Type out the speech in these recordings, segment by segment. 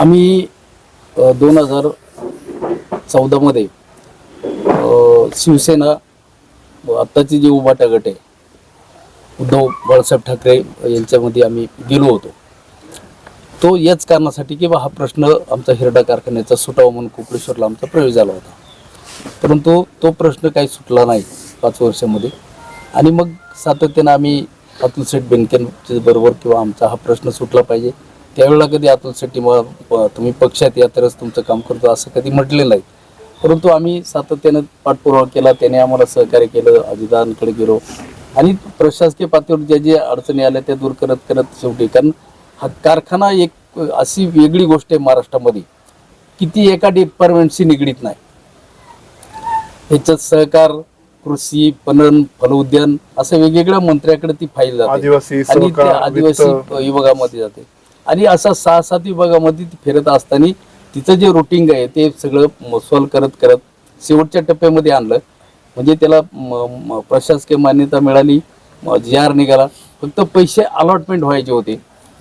आम्ही दोन हजार चौदामध्ये शिवसेना आत्ताची जी उभाटा गट आहे उद्धव बाळासाहेब ठाकरे यांच्यामध्ये आम्ही गेलो होतो. तो याच कारणासाठी की बा हा प्रश्न आमचा हिरडा कारखान्याचा सुटावा म्हणून कोपडेश्वरला आमचा प्रवेश झाला होता. परंतु तो प्रश्न काही सुटला नाही पाच वर्षामध्ये. आणि मग सातत्यानं आम्ही अतुल सेठ बेनकेंच्या बरोबर किंवा आमचा हा प्रश्न सुटला पाहिजे. त्यावेळेला कधी अतुल शेट्टी तुम्ही पक्षात या तरच तुमचं काम करतो असं कधी म्हटलेलं नाही. परंतु आम्ही सातत्यानं पाठपुरावा केला त्याने आम्हाला सहकार्य केलं अजितांकडे गेलो. आणि प्रशासकीय पातळीवर ज्या ज्या अडचणी आल्या त्या दूर करत करत शेवटी कारण हा कारखाना एक अशी वेगळी गोष्ट आहे महाराष्ट्रामध्ये. की ती एका डिपार्टमेंटशी निगडीत नाही. ह्याच्यात सहकार कृषी पणन फलोद्यान असं वेगवेगळ्या मंत्र्याकडे ती फाईल जाते. आदिवासी आणि विभागामध्ये जाते. आणि असा सहा सात विभागामध्ये ती फिरत असताना तिचं जे रुटीन आहे ते सगळं सॉल्व करत करत शेवटच्या टप्प्यामध्ये आणलं. म्हणजे त्याला प्रशासकीय मान्यता मिळाली जी आर निघाला. फक्त पैसे अलॉटमेंट व्हायचे होते.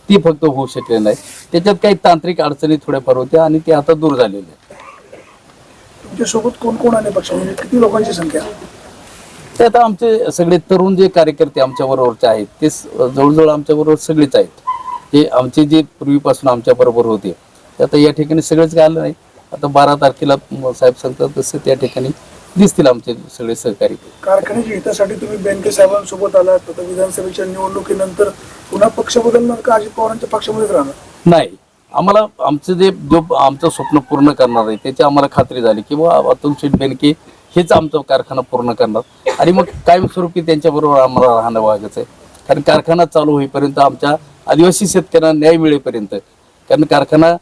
ती फक्त होऊ शकले नाही. त्याच्यात काही तांत्रिक अडचणी थोड्याफार होत्या आणि ते आता दूर झालेले आहेत. तुमच्यासोबत कोण कोण आले पक्षामध्ये? किती लोकांची संख्या? ते आता आमचे सगळे तरुण जे कार्यकर्ते आमच्या बरोबरचे आहेत ते जवळजवळ आमच्या बरोबर सगळेच आहेत. हे आमचे जे पूर्वीपासून आमच्या बरोबर होते ते आता या ठिकाणी सगळेच काय आलं नाही. आता बारा तारखेला साहेब सांगतात तसं त्या ठिकाणी दिसतील आमचे सगळे सहकारी. कारखान्याच्या हितासाठी तुम्ही बँके साहेबांसोबत आलात आता विधानसभेच्या निवडणुकीनंतर पुन्हा पक्ष बदलणार का अजित पवारांच्या पक्षामध्येच राहणार? नाही आम्हाला आमचं जे जो आमचं स्वप्न पूर्ण करणार आहे त्याची आम्हाला खात्री झाली की बुवा अतुल शेठ बेनके हेच आमचा कारखाना पूर्ण करणार. आणि मग कायमस्वरूपी त्यांच्याबरोबर आम्हाला राहणं वागायचं आहे. कारण कारखाना चालू होईपर्यंत आमच्या आदिवासी शेतकऱ्यांना न्याय मिळेपर्यंत. कारण कारखाना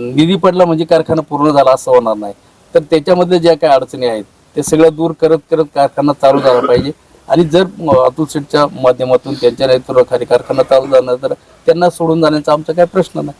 निधी पडला म्हणजे कारखाना पूर्ण झाला असं होणार नाही. तर त्याच्यामध्ये ज्या काही अडचणी आहेत ते सगळं दूर करत करत कारखाना चालू झाला पाहिजे. आणि जर अतुल शेठच्या माध्यमातून त्यांच्या नेतृत्वाखाली कारखाना चालू झाला तर त्यांना सोडून जाण्याचा आमचा काही प्रश्न नाही.